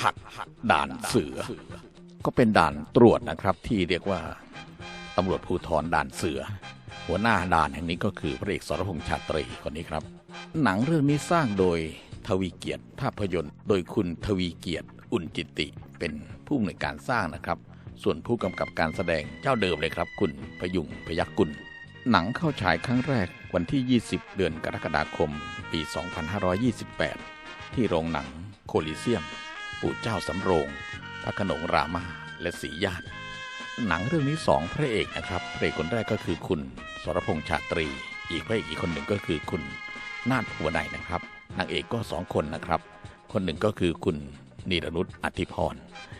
หักด่านเสือ ก็เป็นด่านตรวจนะครับ ที่เรียกว่าตำรวจภูธรด่านเสือ หัวหน้าด่านแห่งนี้ก็คือพระเอกสรพงษ์ชาตรีคนนี้ครับ หนังเรื่องนี้สร้างโดยทวีเกียรติภาพยนตร์ โดยคุณทวีเกียรติอุ่นจิติ เป็นผู้อำนวยการสร้างนะครับ ส่วนผู้กำกับการแสดงเจ้าเดิมเลยครับ คุณพยุงพยักกุลหนังเข้าฉายครั้งแรกวันที่ 20 เดือนกรกฎาคม ปี 2528 ที่โรงหนังโคลิเซียม ปู่เจ้าสำโรง พระขนงรามาและสีญาติหนังเรื่องนี้สองพระเอกนะครับพระเอกคนแรกก็คือคุณสรพงษ์ชาตรี อีกพระเอกอีกคนหนึ่งก็คือคุณนาฏหัวในนะครับนางเอกก็สองคนนะครับ คนหนึ่งก็คือคุณนีรนุชอธิพร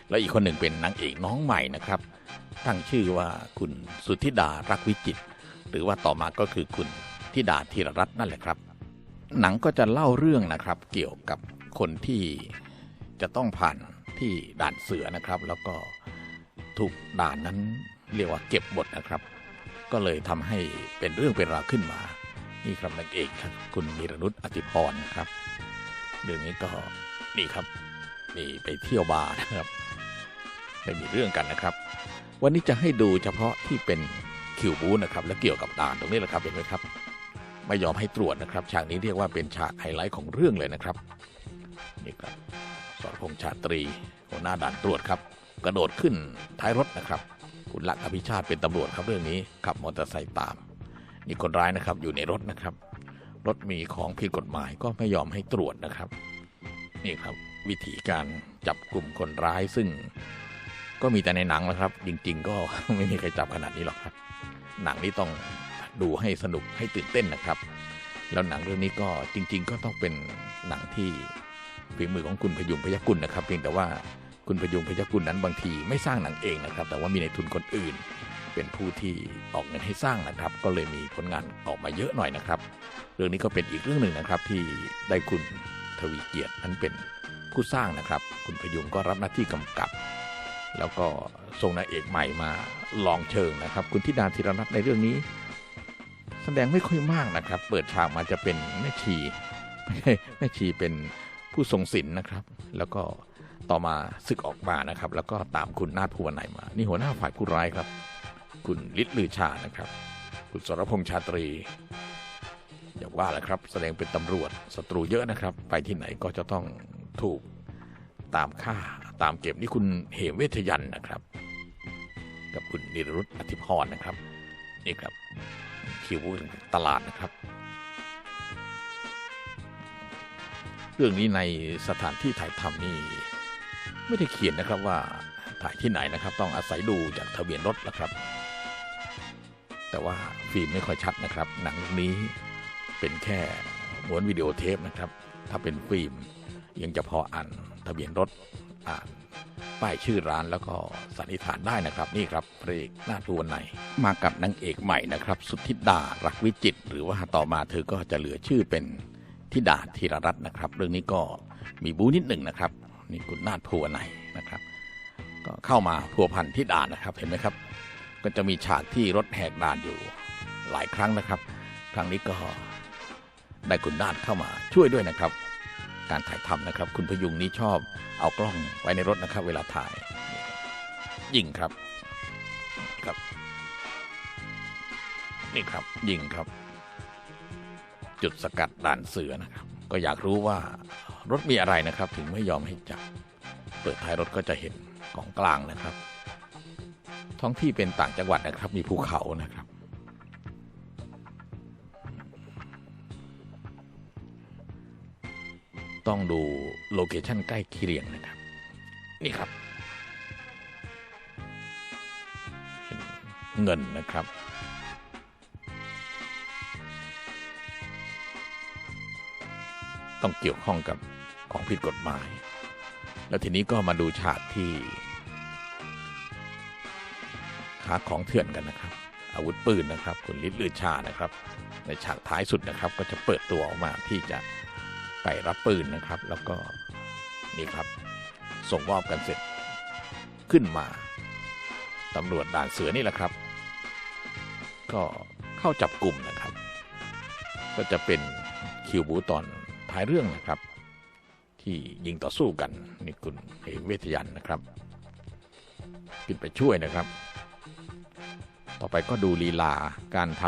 และอีกคนหนึ่งเป็นนางเอกน้องใหม่นะครับ ตั้งชื่อว่าคุณสุธิดารักวิจิต หรือว่าต่อมาก็คือคุณธิดาธีรรัตน์นั่นแหละครับ หนังก็จะเล่าเรื่องนะครับเกี่ยวกับคนที่ จะต้องผ่านที่ด่านเสือนะครับ แล้วก็ถูกด่านนั้นเรียกว่าเก็บบทนะครับ ก็เลยทำให้เป็นเรื่องเป็นราวขึ้นมา นี่ครับนางเอกครับคุณนิรนุชอธิพรนะครับเรื่องนี้ก็นี่ครับ นี่ไปเที่ยวบาร์นะครับไม่มีเรื่องกันนะครับ วันนี้จะให้ดูเฉพาะที่เป็นคิวบูนะครับ และเกี่ยวกับด่านตรงนี้แหละครับเห็นไหมครับ ไม่ยอมให้ตรวจนะครับฉากนี้เรียกว่าเป็นฉากไฮไลท์ของเรื่องเลยนะครับนี่ครับ สรพงษ์ชาตรีหัวหน้าด่านตรวจครับ กระโดดขึ้นท้ายรถนะครับ คุณลักอภิชาติเป็นตำรวจครับเรื่องนี้ขับมอเตอร์ไซค์ตามนี่คนร้ายนะครับอยู่ในรถนะครับ รถมีของผิดกฎหมายก็ไม่ยอมให้ตรวจนะครับ นี่ครับวิธีการจับกลุ่มคนร้ายซึ่ง ก็มีแต่ในหนังนะครับ จริง ๆ ก็ไม่มีใครจับขนาดนี้หรอกครับ หนังนี้ต้องดูให้สนุกให้ตื่นเต้นนะครับ แล้วหนังเรื่องนี้ก็จริง ๆ ก็ต้องเป็นหนังที่ ฝีมือของคุณพยุงพยักุลนะครับ เพียงแต่ว่าคุณพยุงพยักุลนั้นบางทีไม่สร้างหนังเองนะครับ แต่ว่ามีในทุนคนอื่น เป็นผู้ที่ออกเงินให้สร้างนะครับ ก็เลยมีผลงานออกมาเยอะหน่อยนะครับ เรื่องนี้ก็เป็นอีกเรื่องหนึ่งนะครับ ที่ได้คุณทวีเกียรตินั้นเป็นผู้สร้างนะครับ คุณพยุงก็รับหน้าที่กำกับ แล้วก็ส่งนางเอกใหม่มาลองเชิงนะครับ คุณธิดาธีรนัทในเรื่องนี้ แสดงไม่ค่อยมากนะครับ เปิดฉากมาจะเป็นแม่ชีไม่ใช่แม่ชีเป็น ผู้ทรงศีลนะครับ แล้วก็ต่อมาศึกออกมานะครับ แล้วก็ตามคุณนาถภูวนัยมา นี่หัวหน้าฝ่ายผู้ร้ายครับ คุณฤทธิ์ลือชานะครับ คุณสรพงษ์ชาตรีอย่าว่าแหละครับ แสดงเป็นตำรวจศัตรูเยอะนะครับ ไปที่ไหนก็จะต้องถูกตามฆ่าตามเก็บนี่คุณเหมเวทยันนะครับ กับคุณนิรรุตอธิพรนะครับ นี่ครับคิวตลาดนะครับ เรื่องนี้ในสถานที่ถ่ายทำนี่ไม่ได้เขียนนะครับว่าถ่ายที่ไหนนะครับ ต้องอาศัยดูจากทะเบียนรถนะครับ แต่ว่าฟิล์มไม่ค่อยชัดนะครับ หนังนี้เป็นแค่ม้วนวิดีโอเทปนะครับ ถ้าเป็นฟิล์มยังจะพออ่านทะเบียนรถอ่านป้ายชื่อร้านแล้วก็สันนิษฐานได้นะครับ นี่ครับพระเอกหน้าทวนไหนมากับนางเอกใหม่นะครับ สุทธิดารักวิจิต หรือว่าต่อมาเธอก็จะเหลือชื่อเป็น ธิดาธีรรัตน์นะครับ เรื่องนี้ก็มีบูนิดหนึ่งนะครับ นี่คุณนาฏภูวนัยนะครับ ก็เข้ามาพัวพันที่ด่านนะครับเห็นไหมครับ ก็จะมีฉากที่รถแหกด่านอยู่หลายครั้งนะครับ ครั้งนี้ก็ได้คุณนาฏเข้ามาช่วยด้วยนะครับ การถ่ายทำนะครับ คุณพยุงนี้ชอบเอากล้องไว้ในรถนะครับ เวลาถ่ายยิงครับครับ นี่ครับยิงครับ จุดสกัดด่านเสือนะครับ ก็อยากรู้ว่ารถมีอะไรนะครับ ถึงไม่ยอมให้จับ เปิดท้ายรถก็จะเห็นของกลางนะครับ ท้องที่เป็นต่างจังหวัดนะครับ มีภูเขานะครับ ต้องดูโลเคชั่นใกล้เคียงนะครับ นี่ครับ เงินนะครับ ต้องเกี่ยวข้องกับของผิดกฎหมาย แล้วทีนี้ก็มาดูฉากที่ค้าของเถื่อนกันนะครับ อาวุธปืนนะครับ คุณลิศลือชานะครับ ในฉากท้ายสุดนะครับ ก็จะเปิดตัวออกมาที่จะไปรับปืนนะครับ แล้วก็นี่ครับส่งมอบกันเสร็จขึ้นมาตำรวจด่านเสือนี่แหละครับ ก็เข้าจับกลุ่มนะครับ ก็จะเป็นคิวบูตอน ท้ายเรื่องนะครับ ที่ยิงต่อสู้กันนี่คุณเอกเวทยันนะครับ ขึ้นไปช่วยนะครับ ต่อไปก็ดูลีลาการท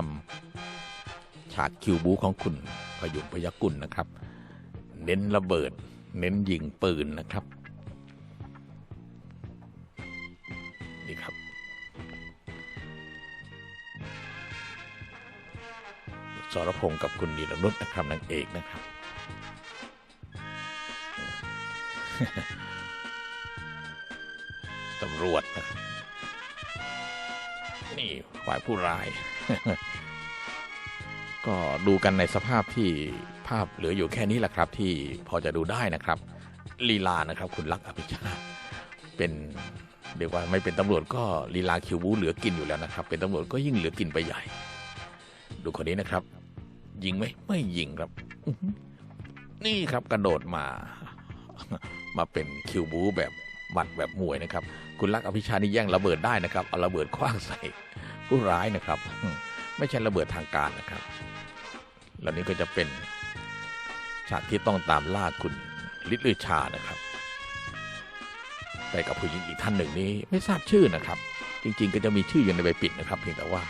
ำฉากคิวบูของคุณพยุงพยกุลนะครับ เน้นระเบิด เน้นยิงปืนนะครับนี่ครับสรพงศ์กับคุณนีรนุชนะครับนางเอกนะครับ ตำรวจ นี่ฝ่ายผู้ร้าย ก็ดูกันในสภาพที่ภาพเหลืออยู่แค่นี้แหละครับ ที่พอจะดูได้นะครับ ลีลานะครับ คุณลักษณ์อภิชาติเป็นเรียกว่าไม่เป็นตำรวจก็ลีลาคิวบูเหลือกินอยู่แล้วนะครับ เป็นตำรวจก็ยิ่งเหลือกินไปใหญ่ ดูคนนี้นะครับ ยิงไหมไม่ยิงครับ นี่ครับกระโดดมา มาเป็นคิวบูแบบหมัดแบบมวยนะครับ คุณลักอภิชาตินี่แย่งระเบิดได้นะครับ เอาระเบิดคว้างใส่ผู้ร้ายนะครับ ไม่ใช่ระเบิดทางการนะครับ แล้วนี้ก็จะเป็นฉากที่ต้องตามล่าคุณลิลือชานะครับ ไปกับผู้หญิงอีกท่านหนึ่งนี้ไม่ทราบชื่อนะครับ จริง ๆ ก็จะมีชื่ออยู่ในใบปิดนะครับ เพียงแต่ว่า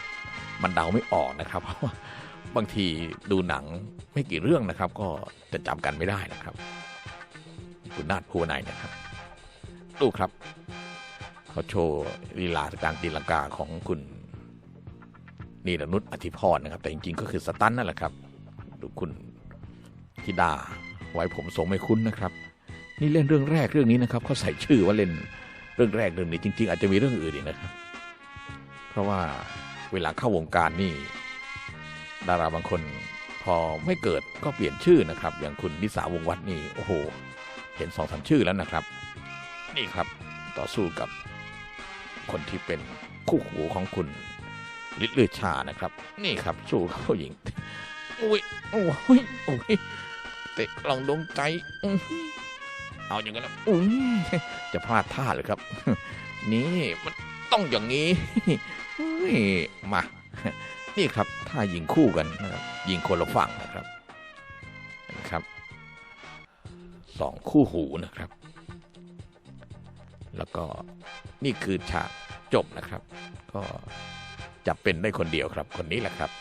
มันเดาไม่ออกนะครับเพราะว่าบางทีดูหนังไม่กี่เรื่องนะครับ ก็จะจำกันไม่ได้นะครับ คุณนาฏภูไนยนะครับ ดูครับ เขาโชว์ลีลาการตีลังกาของคุณนีรนุชอธิพรนะครับ แต่จริงๆก็คือสตันนั่นแหละครับ ดูคุณธิดาไว้ผมทรงไม่คุ้นนะครับ นี่เล่นเรื่องแรกเรื่องนี้นะครับเขาใส่ชื่อว่าเล่นเรื่องแรกเรื่องนี้จริง ๆ อาจจะมีเรื่องอื่นอีกนะครับ เพราะว่าเวลาเข้าวงการนี่ ดาราบางคนพอไม่เกิดก็เปลี่ยนชื่อนะครับ อย่างคุณนิสาวงศ์วัดนี่โอ้โห เห็นสองสามชื่อแล้วนะครับ นี่ครับต่อสู้กับคนที่เป็นคู่หูของคุณลิศลือชานะครับ นี่ครับสู้กับผู้หญิงอุ้ยโอ้ยโอ้ยเตะกล่องดวงใจอื้อหือเอาอย่างนั้นแล้วอุ้ยจะพลาดท่าเลยครับ นี่มันต้องอย่างนี้อุ้ยมา นี่ครับถ้ายิงคู่กันนะครับยิงคนละฝั่งนะครับนะครับ สองคู่หูนะครับ แล้วก็นี่คือฉากจบนะครับ ก็จะเป็นได้คนเดียวครับคนนี้แหละครับ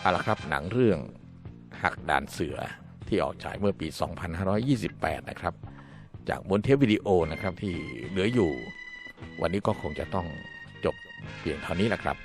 เอาละครับหนังเรื่องหักด่านเสือที่ออกฉายเมื่อปี 2528 นะครับ จากบนเทปวิดีโอนะครับที่เหลืออยู่ วันนี้ก็คงจะต้องจบเพียงเท่านี้แหละครับ